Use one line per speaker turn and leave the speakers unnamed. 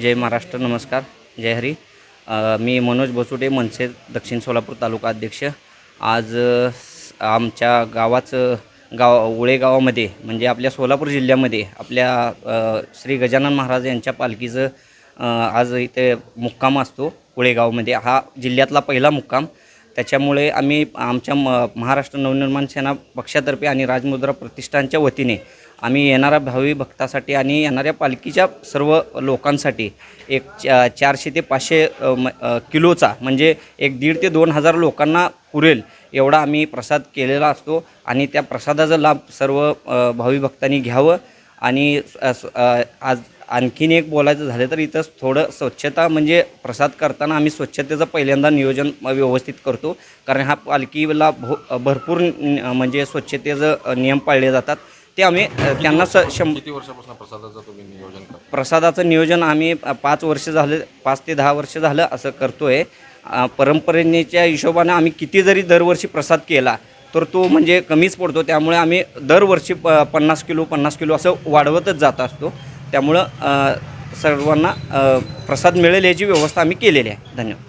जय महाराष्ट्र नमस्कार जय हरी. मी मनोज बसुटे मनसे दक्षिण सोलापूर तालुका अध्यक्ष. आज आमच्या गावाचं गाव उळे गावामध्ये म्हणजे आपल्या सोलापूर जिल्ह्यामध्ये आपल्या श्री गजानन महाराज यांच्या पालखीचं आज इथे मुक्काम असतो उळेगावमध्ये हा जिल्ह्यातला पहिला मुक्काम. त्याच्यामुळे आम्ही आमच्या म महाराष्ट्र नवनिर्माण सेना पक्षातर्फे आणि राजमुद्रा प्रतिष्ठानच्या वतीने आम्ही येणाऱ्या भावी भक्तासाठी आणि येणाऱ्या पालखीच्या सर्व लोकांसाठी एक चा चारशे ते पाचशे म- किलोचा म्हणजे एक दीड ते दोन हजार लोकांना पुरेल एवढा आम्ही प्रसाद केलेला असतो आणि त्या प्रसादाचा लाभ सर्व भावी भक्तांनी घ्यावं आणि आज आणखीन एक बोलायचं झालं तर इथं थोडं स्वच्छता म्हणजे प्रसाद करताना आम्ही स्वच्छतेचं पहिल्यांदा नियोजन व्यवस्थित करतो. कारण हा पालखीला भो भरपूर म्हणजे स्वच्छतेचं नियम पाळले जातात. ते आम्ही त्यांना स शं
किती वर्षापासून प्रसादाचं तुम्ही नियोजन करता?
प्रसादाचं नियोजन आम्ही पाच वर्ष झालं पाच ते दहा वर्ष झालं असं करतो आहे परंपरेच्या हिशोबानं आम्ही किती जरी दरवर्षी प्रसाद केला तर तो म्हणजे कमीच पडतो. त्यामुळे आम्ही दरवर्षी प पन्नास किलो पन्नास किलो असं वाढवतच जात असतो. त्यामुळं सर्वांना प्रसाद मिळेल याची व्यवस्था आम्ही केलेली आहे. धन्यवाद.